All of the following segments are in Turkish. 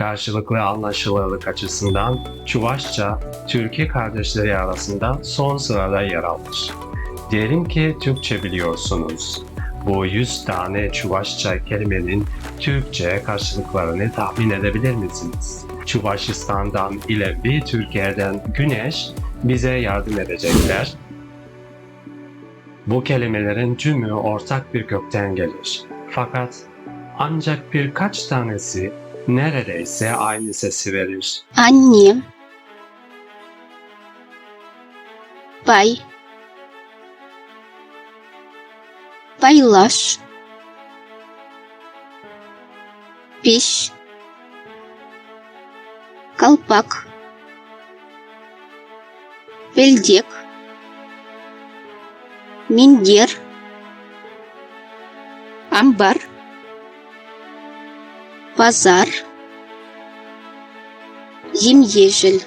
Karşılıklı anlaşılırlık açısından Çuvaşça, Türkiye kardeşleri arasında son sırada yer alır. Diyelim ki Türkçe biliyorsunuz. Bu 100 tane Çuvaşça kelimenin Türkçe karşılıklarını tahmin edebilir misiniz? Çuvaşistan'dan İlevi, Türkiye'den Güneş bize yardım edecekler. Bu kelimelerin tümü ortak bir kökten gelir. Fakat ancak birkaç tanesi neredeyse aynı sesi verir. Annem. Pay. Paylaş. Piş. Kalpak. Белдек. Миндер. Амбар. Pazar Yemyeşil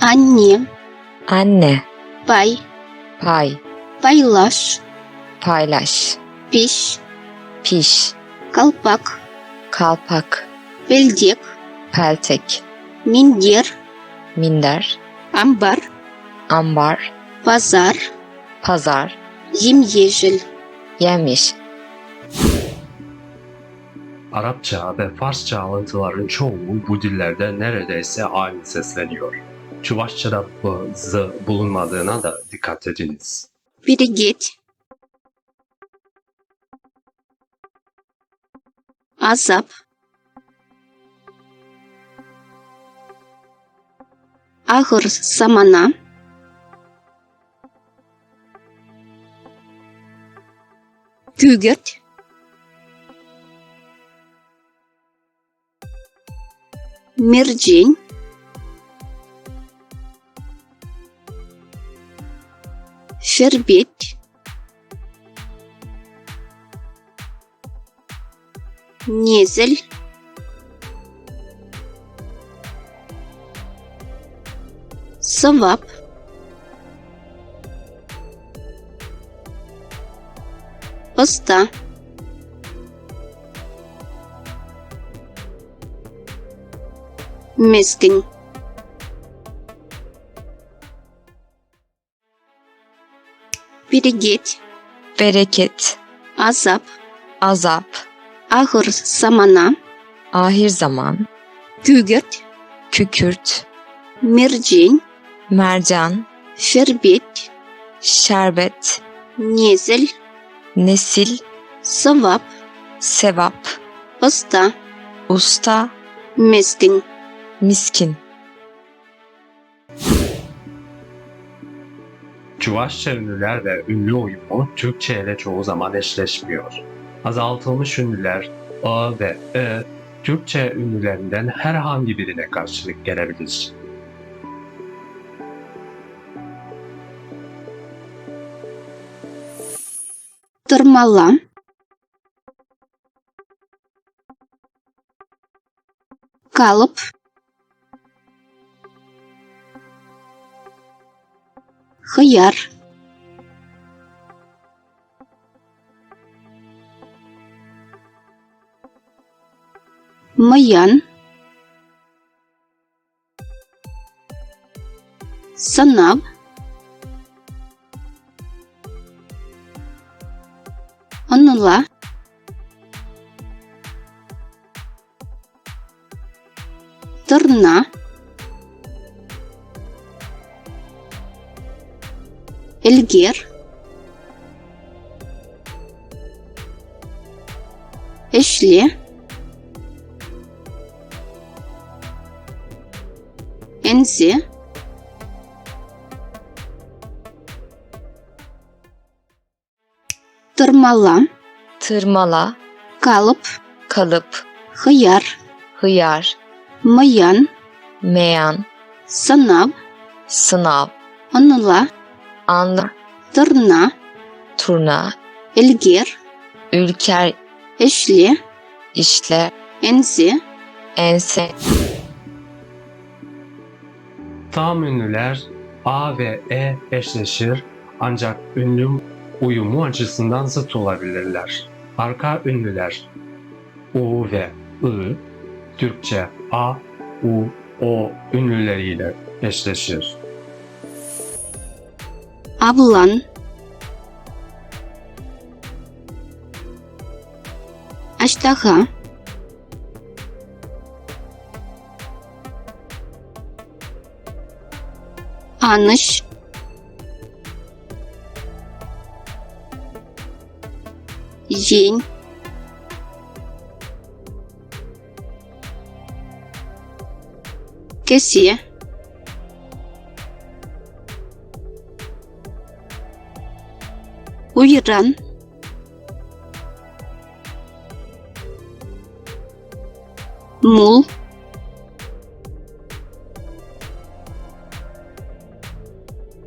Anne Anne. Pay. Pay. Paylaş. Paylaş. Piş. Piş. Kalpak. Kalpak. Peldik Peltek. Mindir Minder. Ambar. Ambar. Pazar. Pazar. Yemyeşil Yemiş. Arapça ve Farsça alıntıların çoğu bu dillerde neredeyse aynı sesleniyor. Çuvaşça'da bu z bulunmadığına da dikkat ediniz. Biri git. Azap. Ahır zamana. Kügürt. мірджінь, фербіть, нізель, совап, поста. Mezgin Birigit. Bereket. Azap. Azap. Ahır zamana. Ahir zaman. Gügürt Kükürt. Mircin. Mercan. Şerbet. Şerbet. Nezil. Nesil. Sevap. Sevap. Usta. Usta. Mezgin Miskin. Cuvaşça ünlüler ve ünlü uyumu Türkçe ile çoğu zaman eşleşmiyor. Azaltılmış ünlüler A ve E Türkçe ünlülerinden herhangi birine karşılık gelebilir. Tırmalan Kalıp Хыяр. Мыян. Сынап. Аныла. Тырна. القير إشلي إنسي tırmala, tırmala, kalıp, kalıp, hıyar, hıyar, mayan, meyan, sınav, sınav, anıla, Anla. Tırna. Turna. Elgir. Ülker. Eşli. İşle. Ensi. Ense. Tam ünlüler A ve E eşleşir ancak ünlü uyumu açısından zıt olabilirler. Arka ünlüler U ve I Türkçe A, U, O ünlüleriyle eşleşir. Avlan. Аждаха Аныш Ень Кесе uyuran, Mul.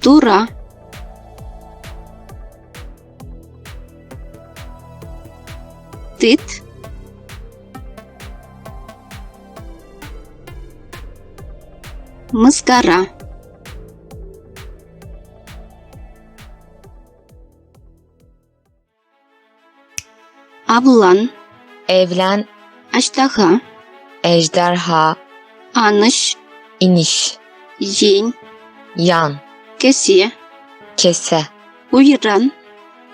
Tura. Tit. Mascara. Ablan. Evlen. Ajdaha. Ejderha. Anış. iniş. Yin. Yan. Kesi. Kese. Uyuran.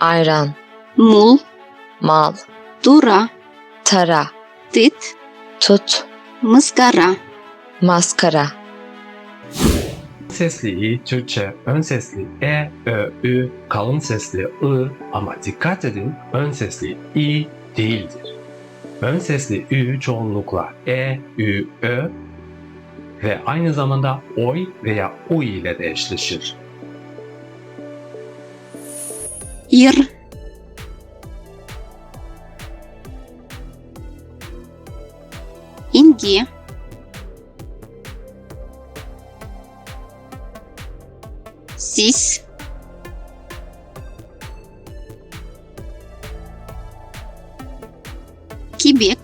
Ayran. Mul. Mal. Dura. Tara. Tit. Tut. Mızgara. Maskara sesli i Türkçe, ön sesli e, ö, ü, kalın sesli ı ama dikkat edin ön sesli i değildir. Ön sesli ü çoğunlukla e, ü, ö ve aynı zamanda oy veya u ile de eşleşir. Ir İngi Сис Кибек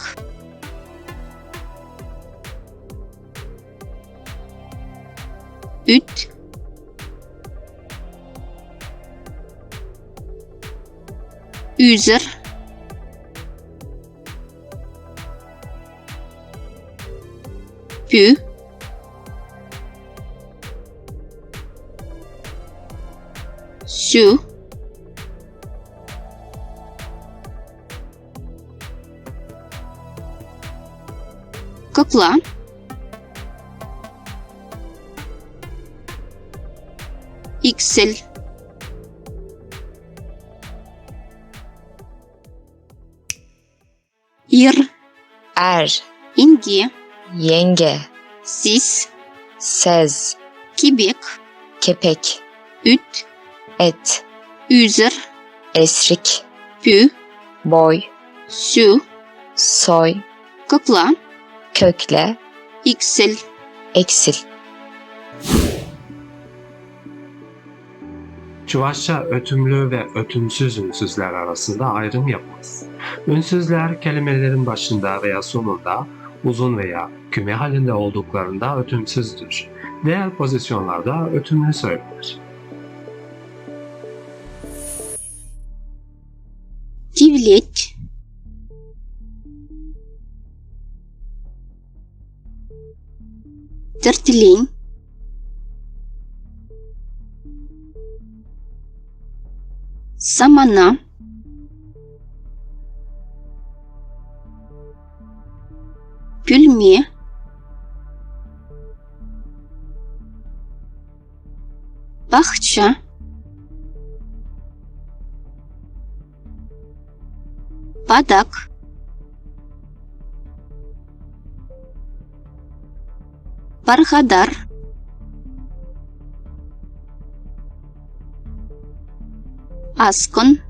Üt User Pü Su Kukla Excel Ir er, Ingi. Yenge, Sis. Sez, Kibek kepek, Üt et, User esrik, Pü boy, Su. Soy, Kukla. Kökle, Excel eksil. Çuvaşça ötümlü ve ötümsüz ünsüzler arasında ayrım yapmaz. Ünsüzler kelimelerin başında veya sonunda uzun veya küme halinde olduklarında ötümsüzdür. Diğer pozisyonlarda ötümlü söylenir. лечь тертілень самана. Пюльме Бахча Падак Бархадар Аскон.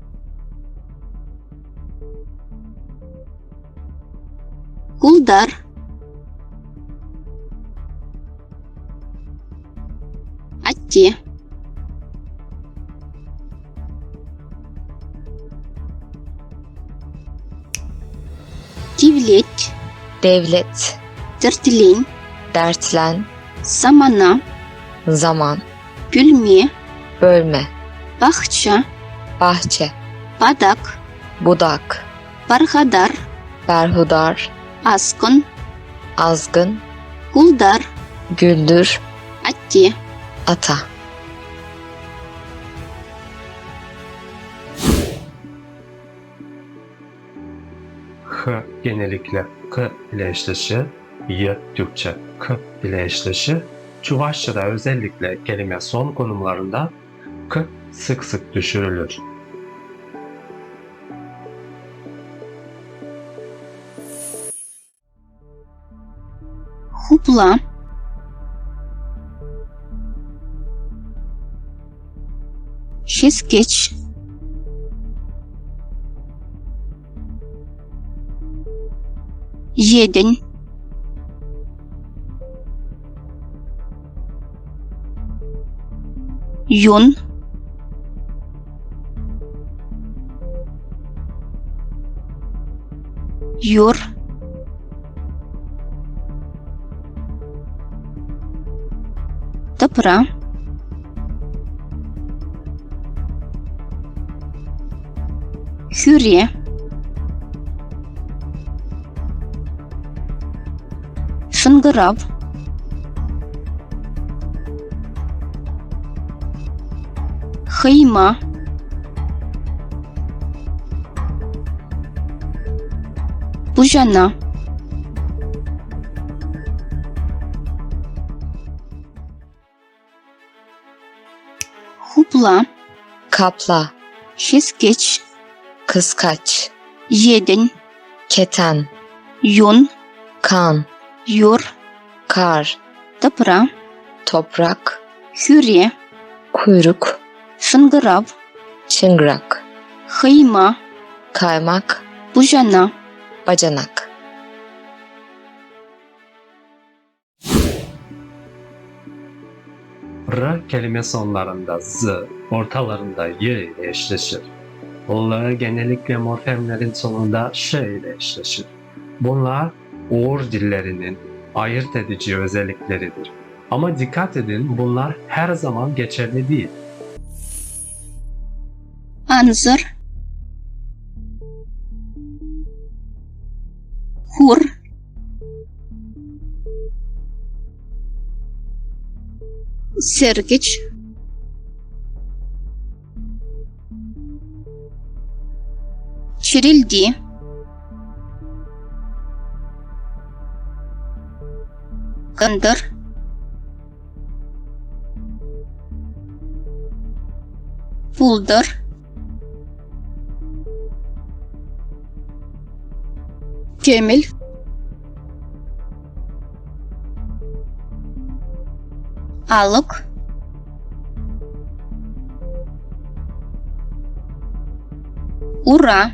Кулдар. Атте devlet, devlet, dertlin, dertlen, zamana, zaman, bölme, bölme, bahçe, bahçe, badak, budak, berhadar, berhudar, azgın, azgın, guldar, güldür, atti, ata. Genellikle K ile eşleşir. Y Türkçe K ile eşleşir. Çuvaşça'da özellikle kelime son konumlarında K sık sık düşürülür. Hupla, Едень. Юн. Юр. Добра. Хюре. Hürriye. Şıngırav. Hıyma. Bujana. Hupla. Kapla, Şeskeç. kıskaç, Yedin. keten, Yun. kan, Yur kar, tıpra, toprak, hürye, kuyruk, şıngırav, çıngırak, hıyma, kaymak, bujana, bacanak. R kelime sonlarında z, ortalarında y ile eşleşir. Onları genellikle morfemlerin sonunda ş ile eşleşir. Bunlar Oğur dillerinin ayırt edici özellikleridir. Ama dikkat edin bunlar her zaman geçerli değil. Anzır. Hur. Sergiç. Çirildi. Gındır. Puldur. Cemil. Alık. Ura.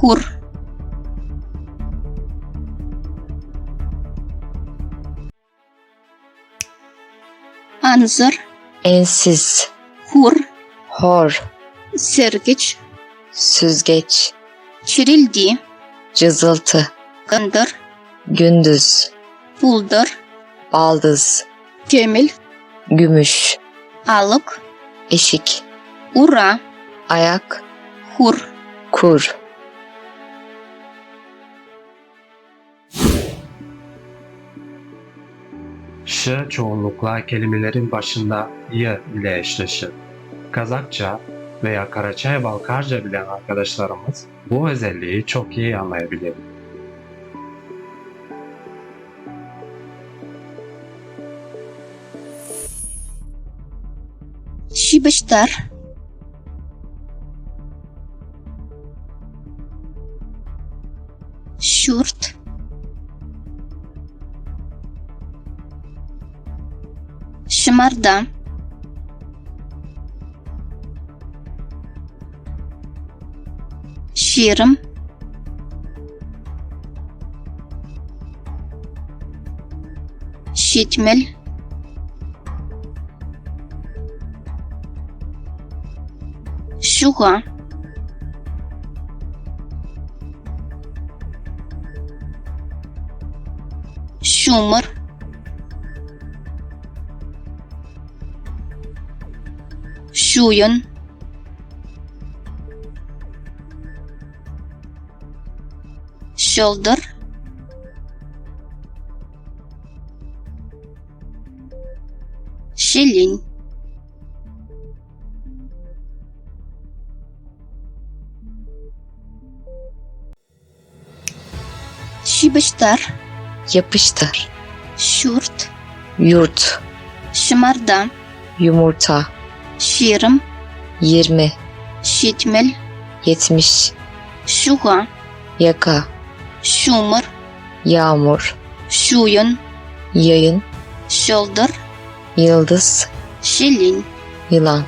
Hur. Anzır. Ensiz, Hur. hor, Sergiç. süzgeç, Çirildi. cızıltı, Gındır. gündüz, Puldur. baldız, Cemil. gümüş, Alık. eşik, Ura. ayak, Hur. kur, Ş çoğunlukla kelimelerin başında Y ile eşleşir. Kazakça veya Karaçay Balkarca bilen arkadaşlarımız bu özelliği çok iyi anlayabilir. Şibiştar. Şurt. Şımarda. Şirim. Şitmil. Şuha. Şumur. Shuyan Shoulder. Шилень Şibeştar Yapıştır. Şurt Yurt. Şımarda. Yumurta şirim, 20. şitmil, 70. şuha, Yaka. şumur, Yağmur. şuyun, Yayın. shoulder, Yıldız. shilling, Yılan.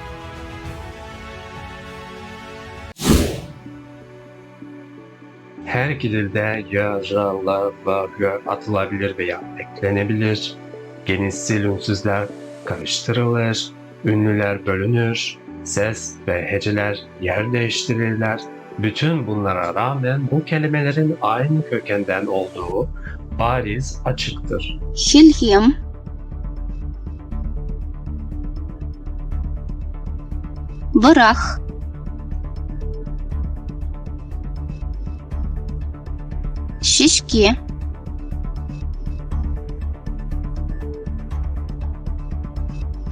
Her dilde ya, ra, la, va, gö atılabilir veya eklenebilir. Genişsil ünsüzler karıştırılır, ünlüler bölünür, ses ve heceler yer değiştirirler. Bütün bunlara rağmen bu kelimelerin aynı kökenden olduğu bariz açıktır. hilhim, bırak, şişki,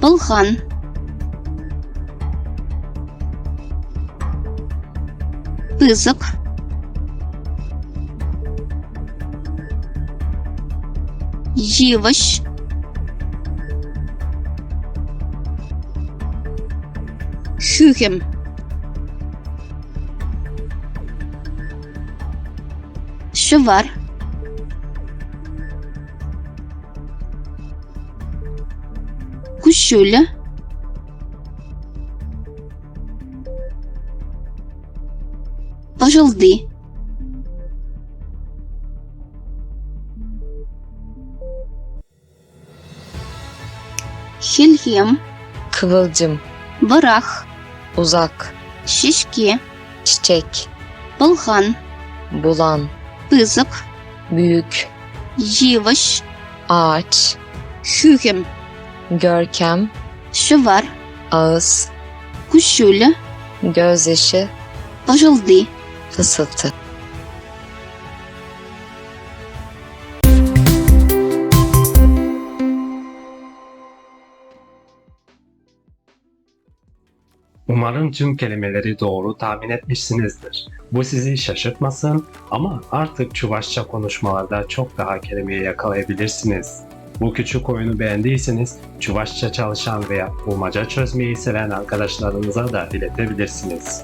Bulhan Pızık Yivış Hühüm Şu var جلدي Şilhim Kıvılcım Bırak Uzak Şişki Çiçek Bulhan Bulan Bızıp Büyük Yıvış Ağaç Hühüm Görkem Şıvar Ağız Kuşul Gözyaşı Bajıldı Fısıltı. Umarım tüm kelimeleri doğru tahmin etmişsinizdir. Bu sizi şaşırtmasın ama artık Çuvaşça konuşmalarda çok daha kelimeyi yakalayabilirsiniz. Bu küçük oyunu beğendiyseniz Çuvaşça çalışan veya bulmaca çözmeyi seven arkadaşlarınıza da iletebilirsiniz.